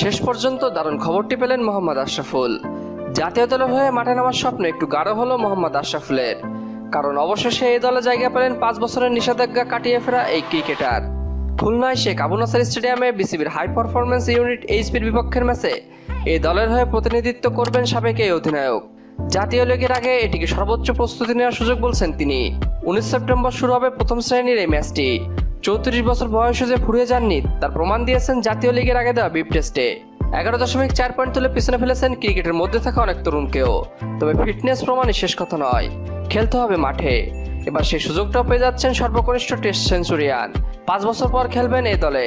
শেষ পর্যন্ত দারুণ খবরটি পেলেন মোহাম্মদ আশরাফুল। জাতীয় দলের হয়ে মাঠে নামার স্বপ্ন একটু গাঢ় হলো মোহাম্মদ আশরাফুলের। কারণ অবশেষে এই দলে জায়গা পেলেন পাঁচ বছরের নিষেধাজ্ঞা কাটিয়ে ফেরা এই ক্রিকেটার। খুলনায় শেখ আবু নাসার স্টেডিয়ামে বিসিবির হাই পারফরমেন্স ইউনিট এইচপির বিপক্ষের ম্যাচে এই দলের হয়ে প্রতিনিধিত্ব করবেন সাবেক এই অধিনায়ক। জাতীয় লীগের আগে এটিকে সর্বোচ্চ প্রস্তুতি নেওয়ার সুযোগ বলছেন তিনি। উনিশ সেপ্টেম্বর শুরু হবে প্রথম শ্রেণির এই ম্যাচটি। চৌত্রিশ বছর বয়সে যে ফুরিয়ে যাননি, তার প্রমাণ দিয়েছেন জাতীয় লিগের আগে দেওয়া বিপ টেস্টে। এগারো দশমিক চার পয়েন্ট তুলে পিছনে ফেলেছেন ক্রিকেটের মধ্যে থাকা অনেক তরুণকেও। তবে ফিটনেস প্রমাণই শেষ কথা নয়, খেলতে হবে মাঠে। এবার সেই সুযোগটাও পেয়ে যাচ্ছেন সর্বকনিষ্ঠ টেস্ট সেঞ্চুরিয়ান। পাঁচ বছর পর খেলবেন এই দলে।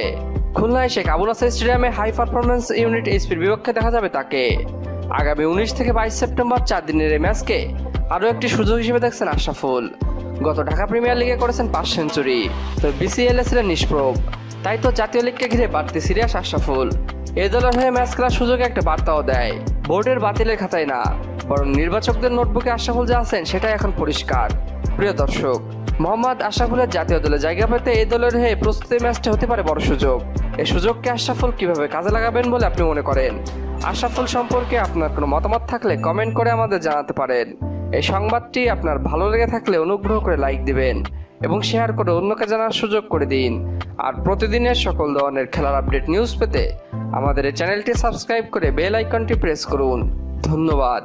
খুলনায় শেখ আবুল হাসান স্টেডিয়ামে হাই পারফরমেন্স ইউনিট এইচপির বিপক্ষে দেখা যাবে তাকে। আগামী উনিশ থেকে বাইশ সেপ্টেম্বর চার দিনের এই ম্যাচকে আরও একটি সুযোগ হিসেবে দেখছেন আশরাফুল। গত ঢাকা প্রিমিয়ার লিগে করেছেন পাঁচ সেঞ্চুরি। তবে বিসিএল এ ছিলেন নিষ্প্রভ। তাই তো জাতীয় লিগকে ঘিরে বাড়তি সিরিয়াস আশরাফুল। এই দলের হয়ে ম্যাচ খেলার সুযোগে একটা বার্তাও দেয়। বোর্ডের বাতিলের খাতায় না। বরং নির্বাচকদের নোটবুকে আশরাফুল যা আছেন, সেটাই এখন পরিষ্কার। প্রিয় দর্শক, মোহাম্মদ আশরাফুলের জাতীয় দলে জায়গা পেতে এই দলের হয়ে প্রস্তুতি ম্যাচটা হতে পারে বড় সুযোগ। এই সুযোগকে আশরাফুল কীভাবে কাজে লাগাবেন বলে আপনি মনে করেন? আশরাফুল সম্পর্কে আপনার কোনো মতামত থাকলে কমেন্ট করে আমাদের জানাতে পারেন। এই সংবাদটি আপনার ভালো লেগে থাকলে অনুগ্রহ করে লাইক দিবেন এবং শেয়ার করে অন্যকে জানার সুযোগ করে দিন। আর প্রতিদিনের সকল ধরনের খেলার আপডেট নিউজ পেতে আমাদের এই চ্যানেলটি সাবস্ক্রাইব করে বেল আইকনটি প্রেস করুন। ধন্যবাদ।